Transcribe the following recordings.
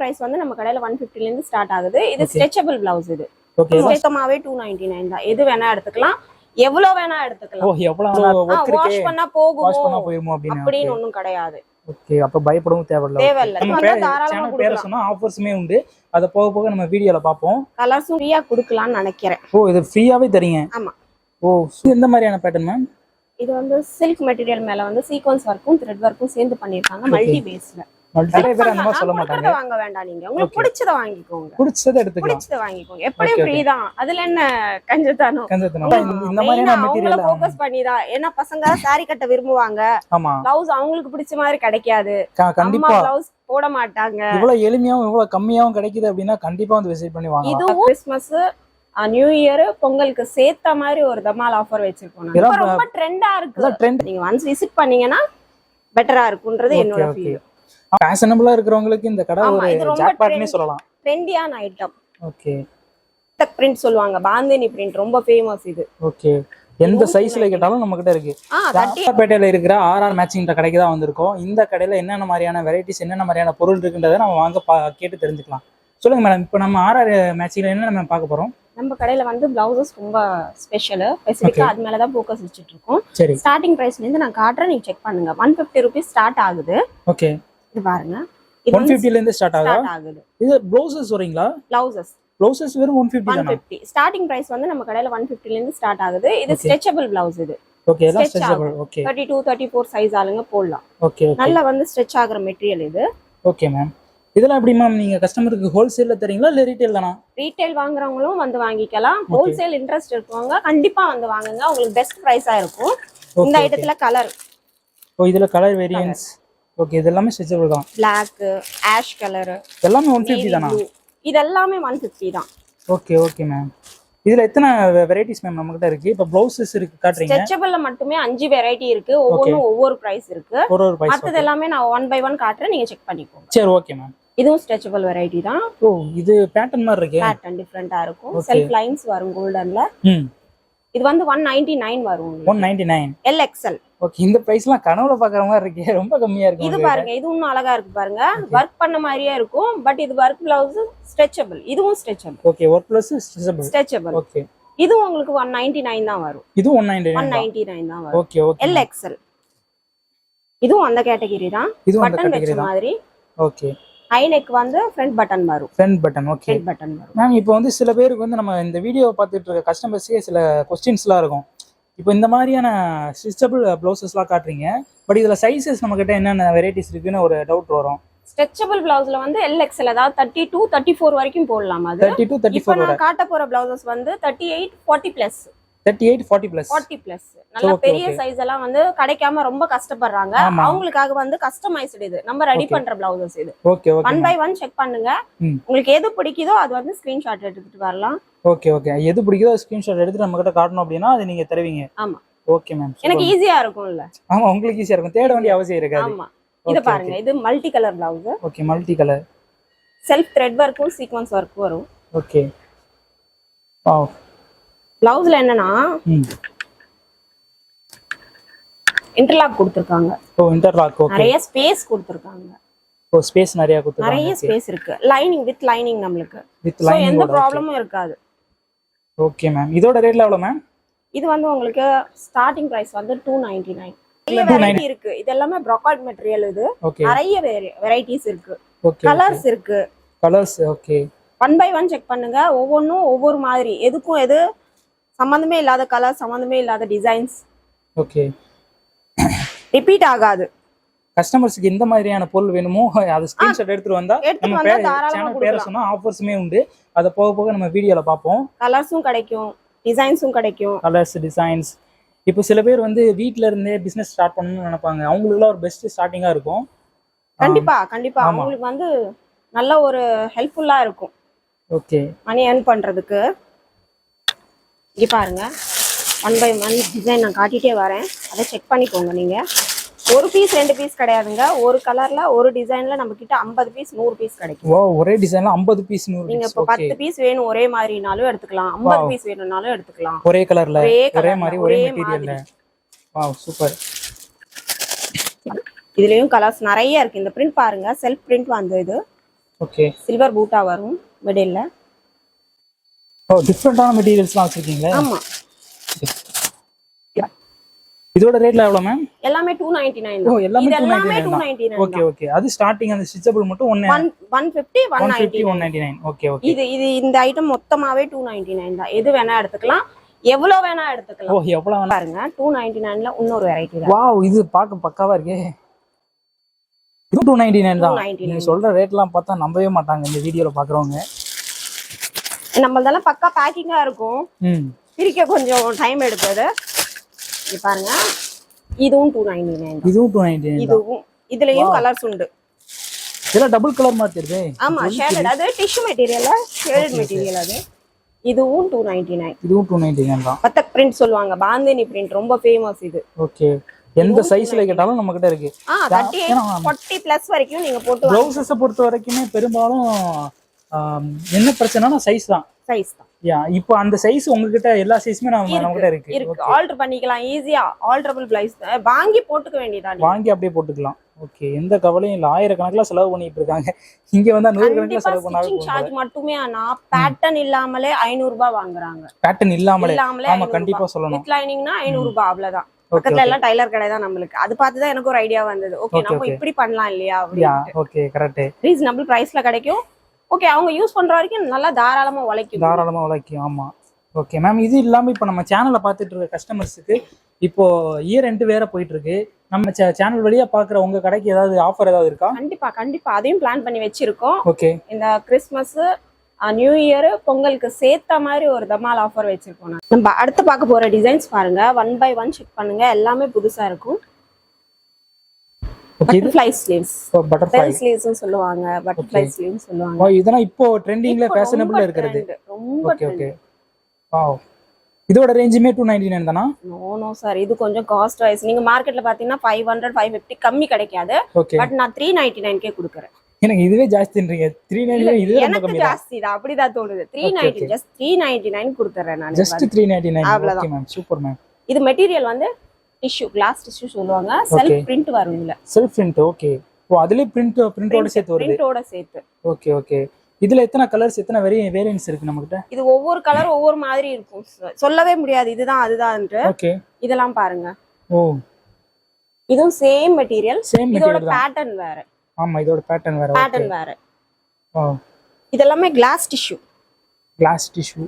Price வந்து நம்ம கடையில ஒன் இருந்து ஸ்டார்ட் ஆகுது. இது ஸ்ட்ரெச்சபிள் பிளவுஸ் இது. சுத்தமாவே டூ நைன்டி நைன் தான். எது வேணா எடுத்துக்கலாம். எவ்வளவு வேணா எடுத்துக்கலாம். வாஷ் பண்ணா போகும்? அப்படின்னு ஒண்ணும் கிடையாது. ஓகே அப்ப பயப்படவும் தேவையில்ல. தேவையில்ல. நம்ம சேனல் பேரை கொடுக்கலாம். சொன்னா ஆஃபர்ஸுமே உண்டு. அதை போக போக நம்ம வீடியோல பார்ப்போம். கலர்ஸும் ஃப்ரீயா கொடுக்கலாம்னு நினைக்கிறேன். ஓ இது ஃப்ரீயாவே தரீங்க ஆமா. ஓ இது எந்த மாதிரியான பேட்டர்ன் மேம் இது வந்து சில்க் மெட்டீரியல் மேல வந்து சீக்வன்ஸ் ஒர்க்கும் த்ரெட் ஒர்க்கும் சேர்ந்து பண்ணிருக்காங்க மல்டி பேஸ்ல நிறைய பேர் அந்த மாதிரி சொல்ல மாட்டாங்க. வாங்க வேண்டாம் நீங்க. உங்களுக்கு பிடிச்சத வாங்கிக்கோங்க. பிடிச்சதை எடுத்துக்கலாம். பிடிச்சத வாங்கிக்கோங்க. எப்படியும் ஃப்ரீ தான் அதுல என்ன கஞ்சத்தானோ கஞ்சத்தனம். இந்த- மாதிரியான மெட்டீரியல் ஃபோக்கஸ் பண்ணி தான் ஏன்னா பசங்க saree கட்ட விரும்புவாங்க. ஆமா. பிளவுஸ் அவங்களுக்கு பிடிச்ச மாதிரி கிடைக்காது. கண்டிப்பா. பிளவுஸ் போட மாட்டாங்க. இவ்வளவு எளிமையாவும் இவ்வளவு கம்மியாவும் கிடைக்குது அப்படின்னா கண்டிப்பா வந்து விசிட் பண்ணி வாங்கலாம். இதுவும் கிறிஸ்மஸ் நியூ இயர் பொங்கலுக்கு சேர்த்த மாதிரி ஒரு தமால் ஆஃபர் வச்சிருக்கோம் ரொம்ப ட்ரெண்டா இருக்கு. நீங்க ஒன்ஸ் விசிட் பண்ணீங்கன்னா பெட்டரா இருக்குன்றது என்னோட. ஃபீல் ஃபேஷனபிளா இருக்கிறவங்களுக்கு இந்த கடை ஒரு ஜாக்பாட்னே. சொல்லலாம். ட்ரெண்டியான ஐட்டம் ஓகே பிரிண்ட் சொல்லுவாங்க பாந்தினி பிரிண்ட் ரொம்ப ஃபேமஸ் இது. ஓகே எந்த சைஸ்ல கேட்டாலும் நம்ம கிட்ட இருக்கு. ஆ தட்டி பேட்டையில இருக்கிற ஆர்ஆர் மேட்சிங் கடைக்கு தான் வந்திருக்கோம். இந்த கடையில என்னென்ன மாதிரியான வெரைட்டிஸ் என்னென்ன மாதிரியான பொருள் இருக்குன்றதை நம்ம வாங்க கேட்டு தெரிஞ்சுக்கலாம். சொல்லுங்க மேடம் இப்போ நம்ம ஆர்ஆர் மேட்சிங்ல என்ன நம்ம பார்க்க போறோம்? நம்ம கடையில வந்து பிளவுசஸ் ரொம்ப ஸ்பெஷல் ஸ்பெசிஃபிக்கா அது மேல தான் ஃபோக்கஸ் வச்சுட்டு இருக்கோம். ஸ்டார்டிங் பிரைஸ்ல இருந்து நான் காட்டுறேன் நீங்க செக் பண்ணுங்க. ஒன் பிப்டி ருபீஸ் ஸ்டார்ட் ஆகுது. ஓகே இது பாருங்க. ஒன் ஃபிஃப்டில இருந்து ஸ்டார்ட் ஆகுதா? இது ப்ளவுசஸ் வரீங்களா பிளவுசஸ் ப்ளவுசஸ் வெறும் one fifty one fifty starting price வந்து நம்ம கடையில ஒன் ல இருந்து ஸ்டார்ட் ஆகுது. இது. ஸ்ட்ரெச்சபிள் பிளவுஸ் இது. ஓகே எல்லாம் stretchable okay thirty two thirty four size ஆளுங்க போடலாம். ஓகே ஓகே நல்லா வந்து ஸ்ட்ரெச் ஆகுற மெட்டீரியல் இது. ஓகே மேம் இதெல்லாம் எப்படி மேம் நீங்க கஸ்டமருக்கு ஹோல்சேல்ல தரீங்களா இல்ல ரீட்டைல் தானா? ரீட்டைல் வாங்குறவங்களும் வந்து வாங்கிக்கலாம். ஹோல்சேல் இன்ட்ரெஸ்ட் இருக்கவங்க கண்டிப்பா வந்து வாங்குங்க. உங்களுக்கு பெஸ்ட் ப்ரைஸா இருக்கும். இந்த ஐட்டத்துல கலர் ஓ இதுல கலர் வேரியன்ஸ் ஓகே இது எல்லாமே ஸ்ட்ரெச்சபிள் தான் பிளாக் ஆஷ் கலர் எல்லாமே ஒன் ஃபிஃப்டி தானா? இது எல்லாமே ஒன் பிப்டி தான். ஓகே ஓகே மேம் இதுல எத்தனை வெரைட்டிஸ் மேம் நம்மகிட்ட இருக்கு? இப்போ ப்ளவுசஸ் இருக்கு காட்டுறீங்க. ஸ்ட்ரெச்சபிள்ல மட்டுமே அஞ்சு வெரைட்டி இருக்கு. ஒவ்வொன்றும் ஒவ்வொரு பிரைஸ் இருக்கு. ஒரு ஒரு பைஸ் மத்தது எல்லாமே நான் ஒன் பை ஒன் காட்டுறேன். நீங்க செக் பண்ணிக்கோங்க. சரி ஓகே மேம் இதுவும் ஸ்ட்ரெச்சபிள் வெரைட்டி தான். ஓ இது பேட்டர்ன் மாதிரி இருக்கே. பேட்டர்ன் டிஃப்ரெண்டா இருக்கும். செல்ஃப் லைன்ஸ் வரும் கோல்டன்ல ம். இது வந்து ஒன் நைன்டி நைன் வரும். One ninety nine L XL okay இந்த பிரைஸ்லாம் கனவுல பாக்குற மாதிரி இருக்கே. ரொம்ப கம்மியா இருக்கு இது. பாருங்க இது இன்னும் அழகா இருக்கு பாருங்க. ஒர்க் பண்ண மாதிரியே இருக்கும் பட் இது ஒர்க் பிளவுஸ் ஸ்ட்ரெச்சபிள் இதுவும் stretchable okay work plus stretchable stretchable okay இதுவும் உங்களுக்கு ஒன் நைன்டி நைன் தான் வரும். இது one ninety one nine ninety nine தான் வரும். ஓகே ஓகே எல் எக்ஸ்எல் இதுவும் அந்த கேட்டகரி தான். அந்த பட்டன் வச்ச மாதிரி. ஓகே ஹை நெக் வந்து ஃப்ரண்ட் பட்டன் வரும் front button okay front button வரும் மேம் இப்போ வந்து சில பேருக்கு வந்து நம்ம இந்த வீடியோ பார்த்துட்டு இருக்க கஸ்டமர்ஸே சில கொஸ்டின்ஸ்லாம் இருக்கும். இப்போ இந்த மாதிரியான ஸ்டிச்சபிள் ப்ளவுசஸ்லாம் காட்டுறீங்க. பட் இதில் சைஸஸ் நம்மக்கிட்ட என்னென்ன வெரைட்டிஸ் இருக்குன்னு ஒரு டவுட் வரும். ஸ்ட்ரெச்சபிள் பிளவுஸ்ல வந்து எல் எக்ஸ்எல் அதாவது தேர்ட்டி டூ தேர்ட்டி ஃபோர் வரைக்கும் போடலாம் அது. தேர்ட்டி டு தேர்ட்டி ஃபோர் காட்ட போற பிளவுசஸ் வந்து thirty eight forty plus thirty eight forty plus forty plus நல்ல பெரிய. சைஸ் எல்லாம் வந்து கிடைக்காம ரொம்ப கஷ்டப்படுறாங்க. அவங்களுக்காக வந்து கஸ்டமைஸ்டு இது. நம்ம ரெடி. பண்ற பிளவுசஸ் இது. Okay okay one by one check பண்ணுங்க. உங்களுக்கு எது பிடிக்குதோ அது வந்து ஸ்கிரீன்ஷாட் எடுத்துட்டு வரலாம். ஓகே ஓகே எது பிடிக்குதோ ஸ்க்ரீன்ஷாட் எடுத்து நம்ம கிட்ட காட்டணும் அப்படின்னா அது நீங்க தருவீங்க. ஆமா. ஓகே மேம் எனக்கு ஈஸியா இருக்கும்ல. ஆமா உங்களுக்கு ஈஸியா இருக்கும். தேட வேண்டிய அவசியம் இருக்காது. ஆமா. இது பாருங்க. இது multi colour blouse okay multi colour self thread ஒர்க்கும் சீக்வன்ஸ் ஒர்க் வரும். ஓகே ஆ பிளவுஸ்ல என்னன்னா இன்டர்லாக் கொடுத்துருக்காங்க. ஓ இன்டர்லாக் ஓகே நிறைய ஸ்பேஸ் கொடுத்துருக்காங்க. ஓ ஸ்பேஸ் நிறைய நிறைய கொடுத்துருக்காங்க ஸ்பேஸ் இருக்கு. லைனிங் வித் லைனிங் நம்மளுக்கு. வித் So, எந்த லைனிங் ப்ராப்ளமும் இருக்காது. ஓகே மேம் இதோட ரேட்ல எவ்வளோ மேம் இது வந்து உங்களுக்கு ஸ்டார்டிங் பிரைஸ் வந்து டூ நைன்டி நைன் இல்ல, வெரைட்டி இருக்கு. இது எல்லாமே ப்ராக்கார்ட் மெட்டீரியல் இது. நிறைய வெரைட்டிஸ் இருக்கு. கலர்ஸ் இருக்கு. Colours okay one by one check பண்ணுங்க. ஒவ்வொன்றும் ஒவ்வொரு மாதிரி. எதுக்கும் எது சம்மந்தமே இல்லாத கலர் சம்மந்தமே இல்லாத டிசைன்ஸ் ஓகே ரிப்பீட் ஆகாது. கஸ்டமர்ஸ்க்கு எந்த மாதிரியான பொருள் வேணுமோ அது ஸ்கிரீன்ஷாட் எடுத்துட்டு வந்தா நம்ம சேனல் பேரை. சொன்னா ஆஃபர்ஸுமே உண்டு. அதை போக போக நம்ம வீடியோல பார்ப்போம். கலர்ஸும் கிடைக்கும். டிசைன்ஸும் கிடைக்கும். கலர்ஸ் டிசைன்ஸ் இப்போ சில பேர் வந்து வீட்ல இருந்தே பிசினஸ் ஸ்டார்ட் பண்ணணும்னு நினைப்பாங்க. அவங்களுக்குலாம் ஒரு பெஸ்ட் ஸ்டார்டிங்கா இருக்கும். கண்டிப்பா கண்டிப்பா. அவங்களுக்கு வந்து நல்ல ஒரு ஹெல்ப்ஃபுல்லா இருக்கும். ஓகே மணி earn பண்றதுக்கு. இங்க பாருங்க. ஒன் பை ஒன் டிசைன் நான் காட்டிட்டே வரேன். அதை செக் பண்ணிக்கோங்க நீங்க. ஒரு பீஸ் ரெண்டு பீஸ் கிடையாதுங்க. ஒரு கலர்ல ஒரு டிசைன்ல நம்ம கிட்ட ஐம்பது பீஸ் நூறு பீஸ் கிடைக்கும். ஒரே டிசைன்ல ஐம்பது பீஸ் நூறு நீங்க இப்ப பத்து பீஸ் வேணும் ஒரே மாதிரினாலும் எடுத்துக்கலாம். ஐம்பது. பீஸ் வேணும்னாலும் எடுத்துக்கலாம். ஒரே கலர்ல ஒரே மாதிரி ஒரே மெட்டீரியல்ல வாவ் சூப்பர் இதுலயும் கலர்ஸ் நிறைய இருக்கு. இந்த பிரிண்ட் பாருங்க. செல்ஃப் பிரிண்ட் வந்து இது ஓகே சில்வர் பூட்டா வரும் மிடில் ஓ டிஃப்ரெண்டான மெட்டீரியல்ஸ்லாம் வச்சிருக்கீங்களே? ஆமா. இதோட ரேட்ல எவ்வளோ மேம் எல்லாமே டூ நைன்டி நைன் ஓ எல்லாமே இது டூ எல்லாமே ninety two nine ninety nine okay okay அது ஸ்டார்டிங் அந்த ஸ்டிச்சபிள் மட்டும் ஒன்று one one fifty one one ninety fifty one ninety nine okay okay இது இது இந்த ஐட்டம் மொத்தமாவே டூ நைன்டி நைன் தான். எது வேணா எடுத்துக்கலாம். எவ்வளவு வேணா ஓ எடுத்துக்கலாம் எவ்வளோ வேணா. பாருங்க டூ நைன்டி நைன்ல இன்னொரு வெரைட்டி தான். வாவ் இது பார்க்க பக்காவா இருக்கே. இது டூ நைன்டி நைன் தான் 299. நீங்க சொல்ற ரேட்லாம் பார்த்தா நம்பவே மாட்டாங்க இந்த வீடியோல பாக்குறவங்க. நம்மளதெல்லாம் பக்கா பேக்கிங்கா இருக்கும். பிரிக்க கொஞ்சம் டைம் எடுக்குது பாருங்க. இதுவும் டூ நைன்டி நைன் இதுவும் டூ நைன்டி நைன் இதுவும் இதுலயும் கலர்ஸ் உண்டு. இதெல்லாம் டபுள் கலர் மாதிரி தெரியுது ஆமா ஷேடட் அது டிஷ்யூ மெட்டீரியல் ஷேடட் மெட்டீரியல் அது. இதுவும் டூ நைன்டி நைன் இதுவும் டூ நைன்டி நைன் தான். பத்தக் பிரிண்ட் சொல்லுவாங்க. பாந்தினி பிரிண்ட் ரொம்ப ஃபேமஸ் இது. ஓகே எந்த சைஸ்ல கேட்டாலும் நம்ம கிட்ட இருக்கு. ஆ தேர்ட்டி ஏன்னா, ஃபார்ட்டி பிளஸ் வரைக்கும் நீங்க போட்டு பிளவுசஸை பொறுத்த வரைக்குமே பெரும்பாலும் என்ன பிரச்சனைனா சைஸ் தான். சைஸ் தான். யா இப்போ அந்த சைஸ் உங்ககிட்ட எல்லா சைஸுமே நம்ம நம்ம கிட்ட இருக்கு. இருக்கு. ஆல்டர் பண்ணிக்கலாம் ஈஸியா ஆல்டரபிள் பிரைஸ் வாங்கி போட்டுக்க வேண்டியதான் வாங்கி அப்படியே போட்டுக்கலாம். ஓகே எந்த கவலையும் இல்லை. ஆயிரக்கணக்கில் செலவு பண்ணிட்டு இருக்காங்க. இங்க வந்தா நூறு கணக்கில் செலவு ஸ்டிச்சிங் சார்ஜ் மட்டுமே ஆனா பேட்டர்ன் இல்லாமலே ஐநூறு ரூபாய் வாங்குறாங்க. பேட்டர்ன் இல்லாமலே. ஆமா கண்டிப்பா சொல்லணும். வித் லைனிங்னா ஐநூறு ரூபாய் அவ்வளவுதான் பக்கத்துல எல்லாம் டைலர் கடை தான் நம்மளுக்கு. அது பார்த்து தான் எனக்கு ஒரு ஐடியா வந்தது. ஓகே நம்ம. இப்படி பண்ணலாம் இல்லையா ஓகே கரெக்ட் ரீசனபிள் பிரைஸ்ல கிடைக்கும். ஓகே அவங்க யூஸ் பண்ற வரைக்கும் நல்லா தாராளமா உழைக்கும். தாராளமா உழைக்கும் ஆமா. ஓகே மேம் இது இல்லாம இப்போ நம்ம சேனலை பார்த்துட்டு இருக்க கஸ்டமர்ஸுக்கு இப்போ இயர் ரெண்டு வேற போயிட்டு இருக்கு நம்ம சேனல் வழியா பாக்குற உங்க கடைக்கு ஏதாவது ஆஃபர் ஏதாவது இருக்கா? கண்டிப்பா கண்டிப்பா. அதையும் பிளான் பண்ணி வச்சிருக்கோம். ஓகே இந்த கிறிஸ்மஸ் நியூ இயர் பொங்கலுக்கு சேர்த்த மாதிரி ஒரு தமால் ஆஃபர் வச்சிருக்கோம். நம்ம அடுத்து பார்க்க போற டிசைன்ஸ் பாருங்க. ஒன் பை ஒன் செக் பண்ணுங்க. எல்லாமே புதுசா இருக்கும். Butterfly sleeves butterfly bell sleeves சொல்லுவாங்க பட்டர்ஃப்ளை ஸ்லீவ்ஸ் சொல்லுவாங்க. ஓ இதெல்லாம் இப்போ ட்ரெண்டிங்ல ஃபேஷனபிள்ல trend, ரொம்ப ஓகே ஓகே வாவ் இதோட ரேஞ்சுமே டூ நைன்டி நைன் தானா? நோ நோ சார் இது கொஞ்சம் காஸ்ட் வைஸ் நீங்க மார்க்கெட்ல பாத்தீங்கன்னா ஃபைவ் ஹண்ட்ரட் ஃபைவ் ஃபிஃப்டி கம்மி கிடைக்காது. பட் நான் த்ரீ நைன்டி நைன்கே கொடுக்குறேன். எனக்கு இதுவே ஜாஸ்தின்றீங்க த்ரீ நைன்டி ரொம்ப எனக்கு ஜாஸ்தி தான். அப்படிதான் தோணுது. Three ninety. Just three ninety nine கொடுத்துறேன் நான். ஜஸ்ட் த்ரீ நைன்டி நைன் அவ்வளவுதான். ஓகே மேம் சூப்பர் மேம் இது மெட்டீரியல் வந்து டிஷ்யூ கிளாஸ் டிஷ்யூ சொல்லுவாங்க. செல்ஃப். பிரிண்ட் வரும் இதுல. செல்ஃப் பிரிண்ட் ஓகே ஓ அதுலயே பிரிண்ட் பிரிண்டோட சேர்த்து வருது. பிரிண்டோட சேர்த்து. ஓகே ஓகே இதுல எத்தனை கலர்ஸ் எத்தனை வெரி வேரியன்ஸ் இருக்கு நம்ம கிட்ட இது ஒவ்வொரு கலர் ஒவ்வொரு மாதிரி இருக்கும். சொல்லவே முடியாது. இதுதான் அதுதான்ட்டு. ஓகே இதெல்லாம் பாருங்க. ஓ. இதுவும் சேம் மெட்டீரியல் சேம் இதோட பேட்டர்ன் வேற. ஆமா இதோட பேட்டர்ன் வேற. பேட்டர்ன் வேற. ஓ. இதெல்லாமே கிளாஸ் டிஷ்யூ கிளாஸ் டிஷ்யூ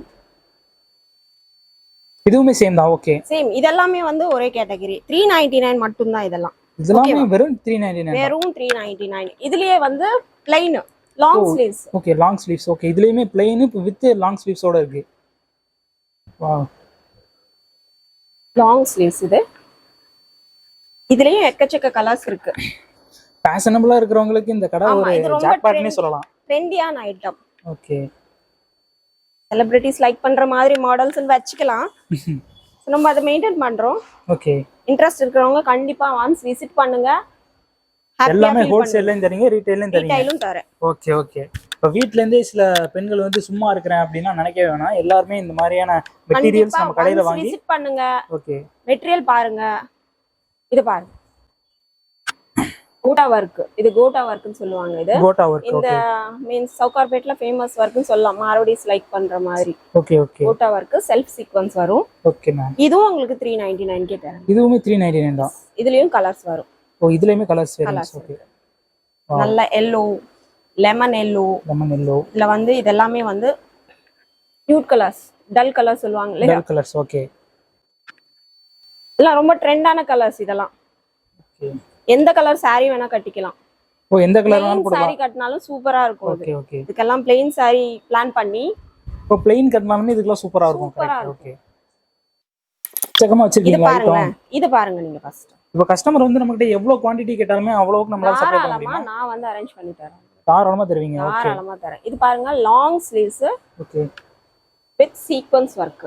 இதுவுமே சேம் தான் ஓகே சேம் இதெல்லாமே வந்து ஒரே கேட்டகரி த்ரீ நைன்டி நைன் மட்டும்தான் இதெல்லாம். இதெல்லாமே வெறும் த்ரீ நைன்டி நைன் வெறும் த்ரீ நைன்டி நைன் இதுலயே வந்து plain long sleeves okay long sleeves okay இதுலயுமே பிளெயின் வித் லாங் ஸ்லீவ்ஸோட இருக்கு. வா லாங் ஸ்லீவ்ஸ் இது. இதுலயும் எக்கச்சக்க கலர்ஸ் இருக்கு. ஃபேஷனபிளா இருக்கிறவங்களுக்கு இந்த கடை ஒரு ஜாக்பாட்னே. சொல்லலாம். ட்ரெண்டியான ஐட்டம் ஓகே செலிபிரிட்டிஸ் லைக் பண்ற மாதிரி மாடல்ஸ் வச்சுக்கலாம். நம்ம அதை மெயின்டைன் பண்றோம். ஓகே இன்ட்ரெஸ்ட் இருக்கிறவங்க கண்டிப்பா ஒன்ஸ் விசிட் பண்ணுங்க. எல்லாமே ஹோல்சேல்லையும் தரீங்க ரீட்டைல்லையும் தரீங்க. ரீட்டைலும் தரேன். ஓகே ஓகே இப்போ வீட்ல இருந்தே சில பெண்கள் வந்து சும்மா இருக்கிறேன் அப்படின்னா நினைக்க வேணாம். எல்லாருமே இந்த மாதிரியான மெட்டீரியல்ஸ் நம்ம கடையில வாங்கி விசிட் பண்ணுங்க. ஓகே மெட்டீரியல் பாருங்க. இது பாருங்க. கோட்டா ஒர்க் இது கோட்டா ஒர்க்னு சொல்லுவாங்க இது. கோட்டா ஒர்க் இந்த மீன்ஸ் சவுகார்பேட்ல ஃபேமஸ் ஒர்க்னு சொல்லலாம். மாரோடிஸ் லைக் பண்ற மாதிரி. Okay okay Kota work self sequence வரும். ஓகே மேம் இதுவும் உங்களுக்கு த்ரீ நைன்டி நைன்கே தரேன் இதுவுமே த்ரீ நைன்டி நைன் தான் இதுலயும் கலர்ஸ் வரும். ஓ இதுலயுமே கலர்ஸ் வேரியன்ஸ் ஓகே நல்ல yellow lemon yellow lemon yellow இதுல வந்து இதெல்லாமே வந்து நியூட் கலர்ஸ் டல் கலர் சொல்லுவாங்க இல்லையா? டல் கலர்ஸ் ஓகே இதெல்லாம் ரொம்ப ட்ரெண்டான கலர்ஸ் இதெல்லாம். ஓகே எந்த கலர் saree வேணா கட்டிக்கலாம். ஓ எந்த கலர் வேணாலும் போடலாம். saree கட்டினாலும் சூப்பரா இருக்கும் ஓகே ஓகே இதுக்கெல்லாம் பிளெயின் saree பிளான் பண்ணி இப்போ பிளெயின் கட்டினாலுமே இதுக்கெல்லாம் சூப்பரா இருக்கும். கரெக்ட் ஓகே சக்கமா பாருங்களேன். ஐட்டம் இது பாருங்க நீங்க ஃபர்ஸ்ட் இப்போ கஸ்டமர் வந்து நம்மகிட்ட எவ்வளவு குவாண்டிட்டி கேட்டாலுமே அவ்வளவுக்கு நம்மளால சப்ளை பண்ண முடியுமா? நான் வந்து அரேஞ்ச் பண்ணி தரேன். தாராளமா தருவீங்க ஓகே தாராளமா தரேன். இது பாருங்க long sleeves okay with sequence work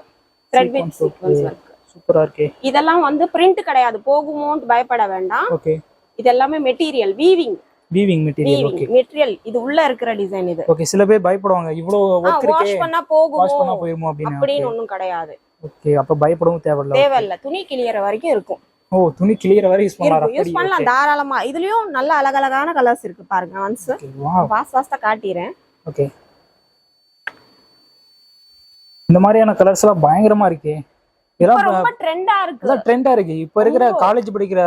thread with. Sequence work சூப்பரா இருக்கே. இதெல்லாம் வந்து பிரிண்ட் கிடையாது. போகுமோன்ட்டு பயப்பட வேண்டாம். ஓகே. இது எல்லாமே material weaving weaving material okay material இது உள்ள இருக்கிற டிசைன் இது. ஓகே சில பேர் பயப்படுவாங்க இவ்வளவு ஒர்க் இருக்கே. வாஷ் பண்ணா வாஷ் போகுமோ பண்ணா போயிருமோ அப்படின்னு. அப்படின்னு ஒண்ணும் கிடையாது. ஓகே அப்ப பயப்படவும் தேவையில்ல. தேவையில்ல. துணி கிளியற வரைக்கும் இருக்கும். ஓ துணி கிளியற வரை யூஸ் பண்ணலாம். யூஸ் பண்ணலாம். தாராளமா. இதுலயும் நல்ல அழகழகான கலர்ஸ் இருக்கு பாருங்க ஒன்ஸ் வா ஃபாஸ்ட் ஃபாஸ்டா காட்டிடுறேன் ஓகே இந்த மாதிரியான கலர்ஸ் எல்லாம் பயங்கரமா இருக்கே. இதெல்லாம் ரொம்ப ட்ரெண்டா இருக்கு. ட்ரெண்டா இருக்கு. இப்ப இருக்கிற காலேஜ் படிக்கிற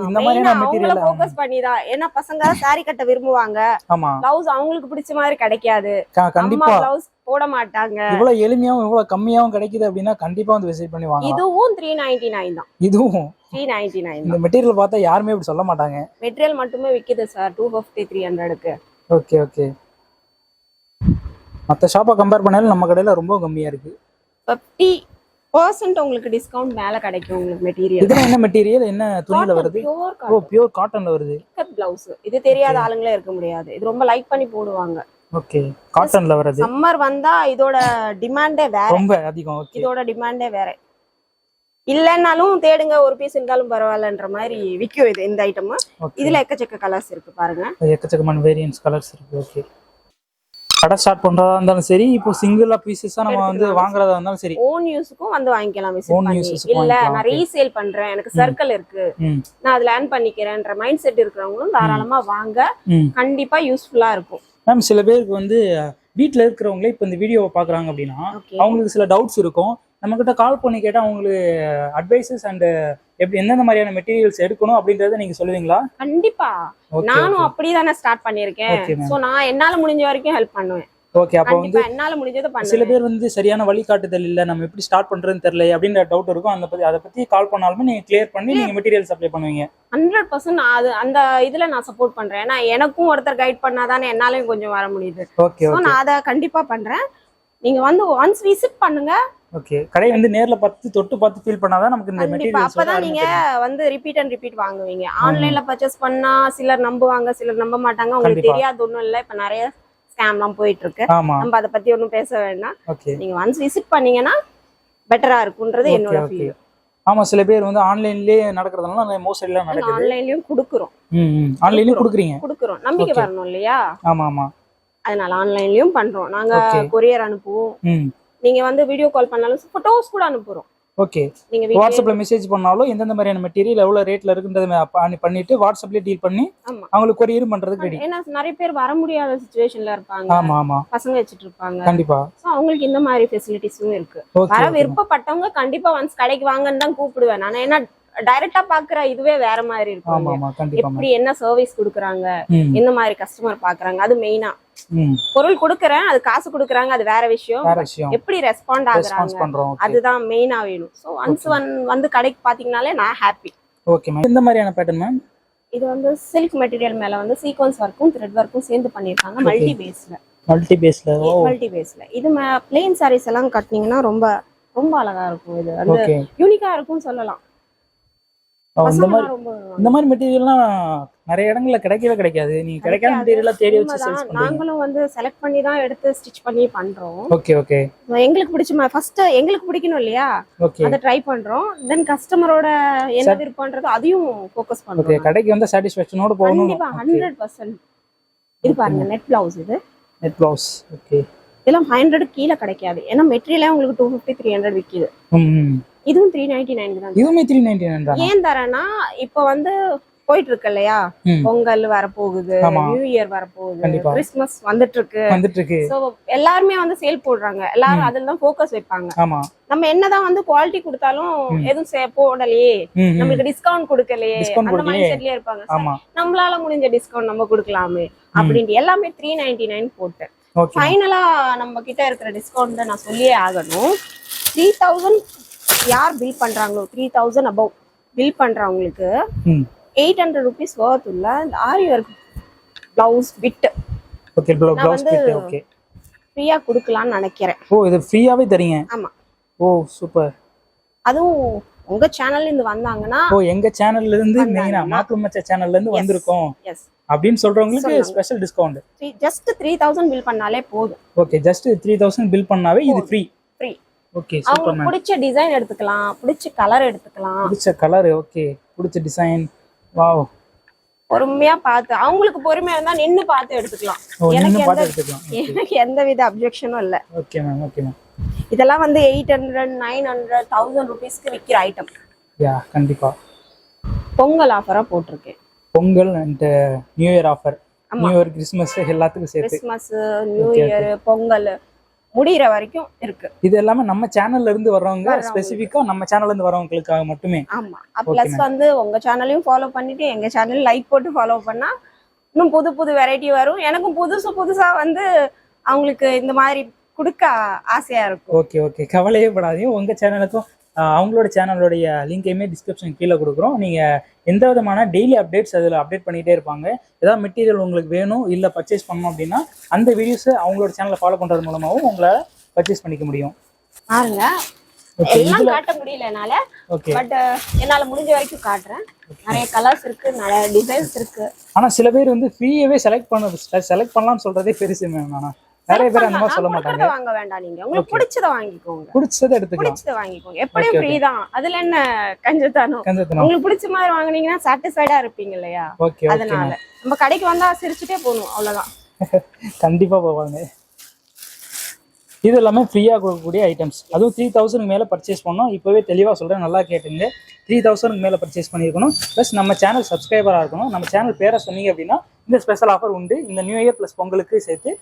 இந்த- மாதிரியான மெட்டீரியல் ஃபோக்கஸ் பண்ணிதான். ஏன்னா பசங்க saree கட்ட விரும்புவாங்க. ஆமா. பிளவுஸ் அவங்களுக்கு பிடிச்ச மாதிரி கிடைக்காது. கண்டிப்பா. பிளவுஸ் போட மாட்டாங்க. இவ்வளவு எளிமையாவும் இவ்வளவு கம்மியாவும் கிடைக்குது அப்படின்னா கண்டிப்பா வந்து விசிட் பண்ணி இதுவும் த்ரீ நைன்டி நைன் தான். இதுவும் த்ரீ நைன்டி நைன் இந்த மெட்டீரியல் பார்த்தா யாருமே இப்படி சொல்ல மாட்டாங்க. மெட்டீரியல் மட்டுமே விக்குது சார் டூ ஃபிஃப்டி த்ரீ ஹண்ட்ரடுக்கு ஓகே ஓகே மற்ற ஷாப்பை கம்பேர் பண்ணாலும் நம்ம கடையில ரொம்ப கம்மியா இருக்கு. ஃபிஃப்டி பர்சன்ட் உங்களுக்கு டிஸ்கவுண்ட் மேல கிடைக்கும் உங்களுக்கு மெட்டீரியல் இதெல்லாம் என்ன மெட்டீரியல் என்ன துணியில வருது? பியூர் ஓ பியூர் காட்டன்ல வருது. கட் பிளவுஸ் இது தெரியாத ஆளுங்களே இருக்க முடியாது. இது ரொம்ப லைக் பண்ணி போடுவாங்க. ஓகே காட்டன்ல வருது. சம்மர் வந்தா இதோட டிமாண்டே வேற. ரொம்ப அதிகம். ஓகே இதோட டிமாண்டே வேற. இல்லைன்னாலும் தேடுங்க. ஒரு பீஸ் இருந்தாலும் பரவாயில்லன்ற மாதிரி விற்கும் இது இந்த ஐட்டம் இதுல எக்கச்சக்க கலர்ஸ் இருக்கு பாருங்க. எக்கச்சக்கமான வேரியன்ஸ் கலர்ஸ் இருக்கு. ஓகே கடை ஸ்டார்ட் பண்றதா இருந்தாலும் சரி இப்போ சிங்கிளா பீசஸா நம்ம வந்து வாங்குறதா இருந்தாலும் சரி. ஓன் யூஸுக்கும் வந்து வாங்கிக்கலாம் use க்கும் இல்ல நான். ரீசேல் பண்றேன் எனக்கு சர்க்கிள் இருக்கு. நான் அதுல ஏர்ன் பண்ணிக்கிறேன்ற மைண்ட் செட் இருக்கிறவங்களும் தாராளமா வாங்க. கண்டிப்பா யூஸ்ஃபுல்லா இருக்கும். மேம் சில பேருக்கு வந்து வீட்டில் இருக்கிறவங்களே இப்போ இந்த வீடியோவை பார்க்குறாங்க அப்படின்னா அவங்களுக்கு சில டவுட்ஸ் இருக்கும். நம்ம கிட்ட கால் பண்ணி கேட்டால் அவங்களுக்கு அட்வைசஸ் அண்ட் எப்படி எந்தெந்த மாதிரியான மெட்டீரியல்ஸ் எடுக்கணும் அப்படின்றத நீங்க சொல்லுவீங்களா? கண்டிப்பா. நானும் அப்படிதானே ஸ்டார்ட் பண்ணிருக்கேன். சோ நான் என்னால முடிஞ்ச வரைக்கும் ஹெல்ப் பண்ணுவேன். ஓகே அப்போ வந்து என்னால முடிஞ்சதை சில பண்ணுவேன். பேர் வந்து சரியான வழிகாட்டுதல் இல்லை நம்ம எப்படி ஸ்டார்ட் பண்றதுன்னு தெரியல அப்படின்ற டவுட் இருக்கும். அந்த பத்தி அதை பத்தி கால் பண்ணாலுமே நீங்க கிளியர் பண்ணி நீங்க மெட்டீரியல் சப்ளை பண்ணுவீங்க. ஹண்ட்ரட் பர்சன்ட் அது அந்த இதுல நான் சப்போர்ட் பண்றேன். ஏன்னா எனக்கும் ஒருத்தர் கைட் பண்ணாதானே என்னாலையும் கொஞ்சம் வர முடியுது. ஓகே நான் அதை கண்டிப்பா பண்றேன். நீங்க வந்து ஒன்ஸ் விசிட் பண்ணுங்க. ஓகே கடை வந்து நேர்ல பார்த்து தொட்டு பார்த்து ஃபீல் பண்ணாதான் நமக்கு இந்த கண்டிப்பா. மெட்டீரியல்ஸ் அப்பதான் நீங்க வந்து ரிப்பீட் அண்ட் ரிப்பீட் வாங்குவீங்க. ஆன்லைன்ல பர்ச்சேஸ் பண்ணா சிலர் நம்புவாங்க சிலர் நம்ப மாட்டாங்க. உங்களுக்கு. தெரியாது ஒண்ணும் இல்ல. இப்ப நிறைய ஸ்கேம்லாம் போயிட்டு இருக்கு நம்ம அதை பத்தி ஒன்றும் பேச வேண்டாம். நீங்க ஒன்ஸ் விசிட் பண்ணீங்கன்னா பெட்டரா இருக்கும்ன்றது என்னோட ஃபீல் ஆமா சில பேர் வந்து ஆன்லைன்லயே நடக்கிறதுனால மோஸ்ட்லிலாம் நடக்குது. ஆன்லைன்லயும் கொடுக்குறோம். ஆன்லைன்லயும் கொடுக்குறீங்க. கொடுக்குறோம். நம்பிக்கை. வரணும் இல்லையா? ஆமா ஆமா. அதனால ஆன்லைன்லயும் பண்றோம். நாங்க. கொரியர் அனுப்புவோம். நீங்க வந்து வீடியோ கால் பண்ணாலும் போட்டோஸ் கூட அனுப்புறோம். ஓகே நீங்க வாட்ஸ்அப்ல மெசேஜ் பண்ணாலும் எந்தெந்த மாதிரியான மெட்டீரியல் எவ்வளவு ரேட்ல இருக்குன்றத பண்ணி பண்ணிட்டு வாட்ஸ்அப்லயே டீல் பண்ணி அவங்களுக்கு கொரியரும் பண்றதுக்கு ரெடி ஏன்னா நிறைய பேர் வர முடியாத சுச்சுவேஷன்ல இருப்பாங்க. ஆமா ஆமா. பசங்க வச்சுட்டு இருப்பாங்க. கண்டிப்பா. சோ அவங்களுக்கு இந்த மாதிரி ஃபெசிலிட்டிஸும் இருக்கு. வர விருப்பப்பட்டவங்க கண்டிப்பா ஒன்ஸ் கடைக்கு வாங்கன்னு தான் கூப்பிடுவேன். நான் ஏன்னா டைரக்டா பாக்குற இதுவே வேற மாதிரி இருக்கும். எப்படி என்ன சர்வீஸ் குடுக்குறாங்க? என்ன மாதிரி கஸ்டமர் பாக்குறாங்க? அது மெயினா பொருள் கொடுக்குறேன் அது காசு கொடுக்குறாங்க அது வேற விஷயம். எப்படி ரெஸ்பாண்ட் ஆகுறாங்க? அதுதான் மெயினா வேணும். ஸோ ஒன்ஸ் ஒன் வந்து கடைக்கு பாத்தீங்கனாலே நான் ஹாப்பி ஓகே மேம் எந்த மாதிரியான பேட்டர்ன் மேம் இது வந்து சில்க் மெட்டீரியல் மேல வந்து சீக்வன்ஸ் ஒர்க்கும் த்ரெட் ஒர்க்கும் சேர்ந்து பண்ணிருக்காங்க. மல்டி பேஸ்ல மல்டி பேஸ்ல ஓ மல்டி பேஸ்ல இது பிளெயின் சாரீஸ் எல்லாம் கட்டினீங்கன்னா ரொம்ப ரொம்ப அழகா இருக்கும் இது. வந்து யூனிக்கா இருக்கும்னு சொல்லலாம். இந்த மாதிரி இந்த மாதிரி மெட்டீரியல்லாம் நிறைய இடங்கள்ல கிடைக்கவே கிடைக்காது. நீங்க கிடைக்காத. மெட்டீரியலா தேடி வச்சு. சேல்ஸ் நாங்களும் வந்து செலக்ட் பண்ணி தான் எடுத்து ஸ்டிச் பண்ணி பண்றோம். ஓகே ஓகே எங்களுக்கு பிடிச்ச ஃபர்ஸ்ட் எங்களுக்கு பிடிக்கணும் இல்லையா? ஓகே அதை ட்ரை பண்றோம். தென் கஸ்டமரோட என்ன விருப்பம்ன்றது அதையும் ஃபோக்கஸ் ஓகே பண்றோம் கடைக்கு வந்து சாட்டிஸ்ஃபேக்ஷனோட போகணும் கண்டிப்பா ஹண்ட்ரட் பர்சன்ட் இது பாருங்க நெட் பிளவுஸ் இது. நெட் பிளவுஸ் ஓகே இதெல்லாம் ஃபைவ் ஹண்ட்ரட் கீழே கிடைக்காது. ஏன்னா மெட்டீரியலே உங்களுக்கு டூ ஃபிஃப்டி த்ரீ ஹண்ட்ரட் விற்கிது இதுவும் த்ரீ நைன்டி நைன் தான் இதுவுமே த்ரீ நைன்டி நைன் தானா? ஏன் தரேன்னா இப்போ வந்து போயிட்டு இருக்கு இல்லையா பொங்கல் வரப்போகுது. நியூ இயர் வரப்போகுது. கிறிஸ்மஸ் வந்துட்டு இருக்கு வந்துட்டு இருக்கு சோ எல்லாருமே வந்து சேல் போடுறாங்க. எல்லாரும். அதுல தான் ஃபோக்கஸ் வைப்பாங்க. நம்ம என்னதான் வந்து குவாலிட்டி கொடுத்தாலும். எதுவும் போடலையே. நம்மளுக்கு டிஸ்கவுண்ட் கொடுக்கலையே. அந்த. மைண்ட் செட்லயே இருப்பாங்க. நம்மளால முடிஞ்ச டிஸ்கவுண்ட் நம்ம கொடுக்கலாமே அப்படின்ட்டு எல்லாமே த்ரீ நைன்டி நைன் போட்டேன் ஃபைனலா நம்ம கிட்ட இருக்கிற டிஸ்கவுண்ட் நான் சொல்லியே ஆகணும். த்ரீ தௌசண்ட் யார் பில் பண்றாங்களோ? த்ரீ தௌசண்ட் அபவ் பில் பண்றவங்களுக்கு எயிட் ஹண்ட்ரட் ருபீஸ் ஒர்த் உள்ள இந்த aari work blouse bit okay blouse bit okay ஃப்ரீயா கொடுக்கலாம்னு நினைக்கிறேன். ஓ இது ஃப்ரீயாவே தரீங்க? ஆமா. ஓ சூப்பர் அதுவும் உங்க சேனல்ல இருந்து வந்தாங்கன்னா ஓ எங்க சேனல்ல இருந்து மெயினா மாப்பிள மச்ச சேனல்ல இருந்து. வந்திருக்கோம். எஸ் அப்படின்னு சொல்றவங்களுக்கு. Special discount just three thousand bill பண்ணாலே போதும். Okay just three thousand bill பண்ணாவே இது ஃப்ரீ ஃப்ரீ ஓகே சூப்பர் அவங்களுக்கு பிடிச்ச டிசைன் எடுத்துக்கலாம் பிடிச்ச கலர் எடுத்துக்கலாம். பிடிச்ச கலர் ஓகே பிடிச்ச டிசைன் வாவ். பொறுமையா பார்த்து அவங்களுக்கு பொறுமையா இருந்தா நின்னு பார்த்து எடுத்துக்கலாம். எனக்கு எந்த- எனக்கு எந்த வித அப்ஜெக்ஷனும் இல்ல. ஓகே மேம் ஓகே மேம் இதெல்லாம் வந்து eight hundred nine hundred thousand ருபீஸ்க்கு விற்கிற ஐட்டம் யா கண்டிப்பா. பொங்கல் ஆஃபரா போட்டிருக்கேன். Pongal and new year offer. New year Christmas எல்லாத்துக்கும் சேர்த்து. Christmas new year Pongal. முடியிற வரைக்கும் இருக்கு. இது எல்லாமே நம்ம சேனல்ல இருந்து வர்றவங்க. ஸ்பெசிஃபிக்கா நம்ம சேனல்ல இருந்து வரவங்களுக்காக மட்டுமே. ஆமா. பிளஸ் வந்து உங்க சேனலையும் ஃபாலோ பண்ணிட்டு எங்க சேனல் லைக் போட்டு ஃபாலோ பண்ணா இன்னும் புது புது வெரைட்டி வரும். எனக்கும் புதுசு புதுசா வந்து அவங்களுக்கு இந்த மாதிரி கொடுக்க ஆசையா இருக்கும். ஓகே ஓகே கவலையே படாதீங்க. உங்க சேனலுக்கும் அவங்களோட சேனலோடைய லிங்கையுமே டிஸ்கிரிப்ஷன் கீழே கொடுக்குறோம். நீங்க எந்த விதமான டெய்லி அப்டேட்ஸ் அதில் அப்டேட் பண்ணிட்டே இருப்பாங்க. ஏதாவது மெட்டீரியல் உங்களுக்கு வேணும் இல்லை பர்ச்சேஸ் பண்ணணும் அப்படின்னா அந்த வீடியோஸை அவங்களோட சேனலை ஃபாலோ பண்றது மூலமாகவும் உங்களை பர்ச்சேஸ் பண்ணிக்க முடியும். பாருங்க. எல்லாம் காட்ட முடியல என்னால. பட் என்னால முடிஞ்ச வரைக்கும் காட்டுறேன். நிறைய கலர்ஸ் இருக்கு நிறைய டிசைன்ஸ் இருக்கு. ஆனா சில பேர் வந்து ஃப்ரீயாவே செலக்ட் பண்ண செலக்ட் பண்ணலாம்னு சொல்றதே பெருசு மேம் ஆனா. நிறைய பேர் அந்த மாதிரி சொல்ல மாட்டாங்க. வாங்க வேண்டாம் நீங்க. உங்களுக்கு பிடிச்சத வாங்கிக்கோங்க. பிடிச்சதை எடுத்துக்கலாம் பிடிச்சத வாங்கிக்கோங்க. எப்படியும் ஃப்ரீ தான். அதுல என்ன கஞ்சத்தானோ கஞ்சத்தனம். உங்களுக்கு பிடிச்ச மாதிரி வாங்குனீங்கன்னா சாட்டிஸ்ஃபைடா இருப்பீங்க இல்லையா? அதனால. நம்ம கடைக்கு வந்தா சிரிச்சுட்டே போகணும். அவ்வளவுதான். கண்டிப்பா போவாங்க. இது எல்லாமே ஃப்ரீயாக கொடுக்கக்கூடிய ஐட்டம்ஸ் அதுவும் த்ரீ தௌசண்ட்க்கு மேலே பர்ச்சேஸ் பண்ணோம். இப்போவே தெளிவாக சொல்கிறேன் நல்லா கேட்டுங்க. த்ரீ தௌசண்ட்க்கு மேலே பர்ச்சேஸ் பண்ணியிருக்கணும். ப்ளஸ் நம்ம சேனல் சப்ஸ்கிரைபராக இருக்கணும். நம்ம சேனல் பேரை சொன்னீங்க அப்படின்னா இந்த ஸ்பெஷல் ஆஃபர் உண்டு. இந்த நியூ இயர் ப்ளஸ் பொங்கலுக்கு சேர்த்து